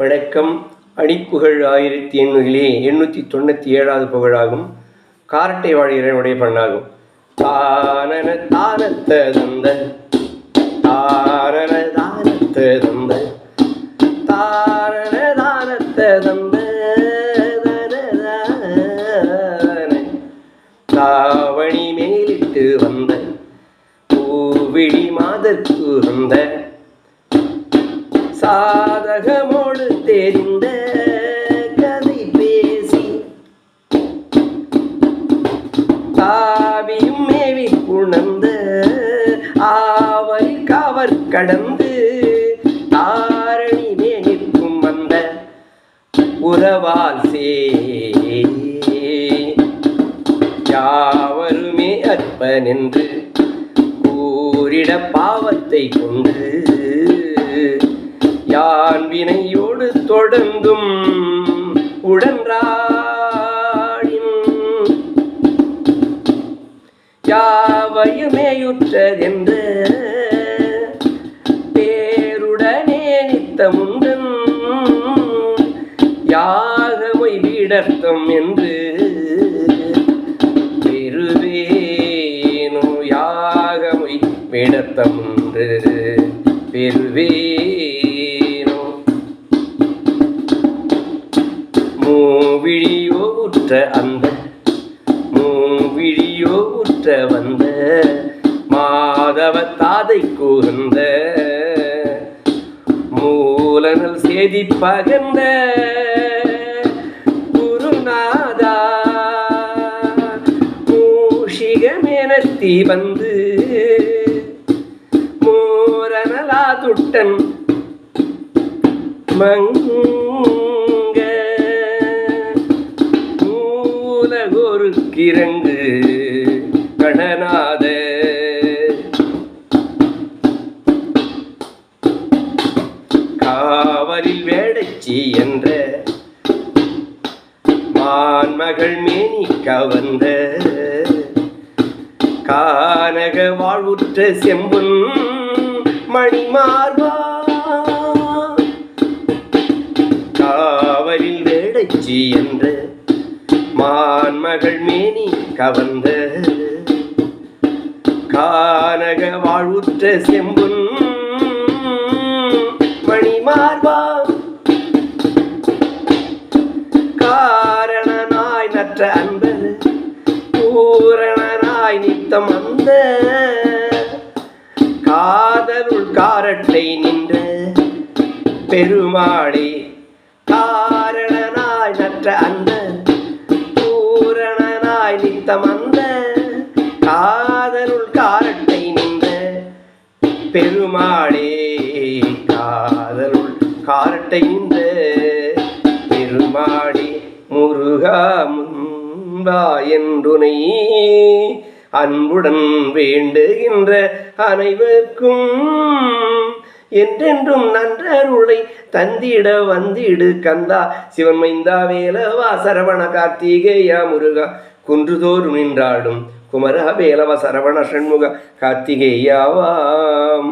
வணக்கம். அடிப்புகழ் ஆயிரத்தி எண்ணூறிலே எண்ணூற்றி தொண்ணூற்றி ஏழாவது புகழாகும். காரட்டை வாழ்கிறனுடைய பண்ணாகும். தானன தானத்த தந்த தாரண தானத்த தந்த தாரண தானத்த தந்த தாவணி மேலிட்டு வந்த. பூவிழி மாதற்கு வந்த. சாதகமோடு தெரிந்த கதை பேசி தாவியும் மேவி உணர்ந்த ஆவை கவர் கடந்து தாரணி நிற்கும் வந்த உறவால் சே யாவருமே அற்பனென்று கூறிட பாவத்தை கொண்டு யான் வினையோடு தொடர்ந்தும் உடன்றாடின் யாவையுமேயுற்றதென்ற பேருடனே நித்தமுந்தன் யாகமை வீடர்த்தம் என்று பெருவேனு யாகமை வீடர்த்தம் என்று பெருவே மூவிழியோ உற்ற அந்த மூவிழியோ உற்ற வந்த மாதவ தாதை கூர்ந்த மூலனல் செய்தி பகர்ந்த குருநாதா. மூஷிகமேனத்தி வந்து மூரனலா துட்டன் மங்க ஒரு கிரங்கு கடனாத காவலில் வேடச்சி என்ற மான்மகள் மேனி கவர்ந்த கானக வாழ்வுற்ற செம்புன் மணிமார்பா காவலில் வேடச்சி என்ற மான்மகள் மேனி கவர்ந்த கானக வாழ்வுற்ற செம்புன் மணிமார்பா. காரணனாய் நற்ற அன்பர் பூரணனாய் நித்தம் அந்த காதலுள் காரட்டை நின்ற பெருமாளே கா காதலுள் காரட்டை நின்ற பெருமாளே காதலுள் காரட்டை நின்ற பெருமாளே முருகா முன்பா என்றுனை அன்புடன் வேண்டுகின்ற அனைவருக்கும் என்றென்றும் நன்றருளை தந்திட வந்திடு கந்தா. சிவன் மைந்தா வேலவா சரவண கார்த்திகேயா முருகா குன்றுதோறும் நின்றாடும். குமரவேலவ சரவண ஷண்முக கார்த்திகேயாவாம்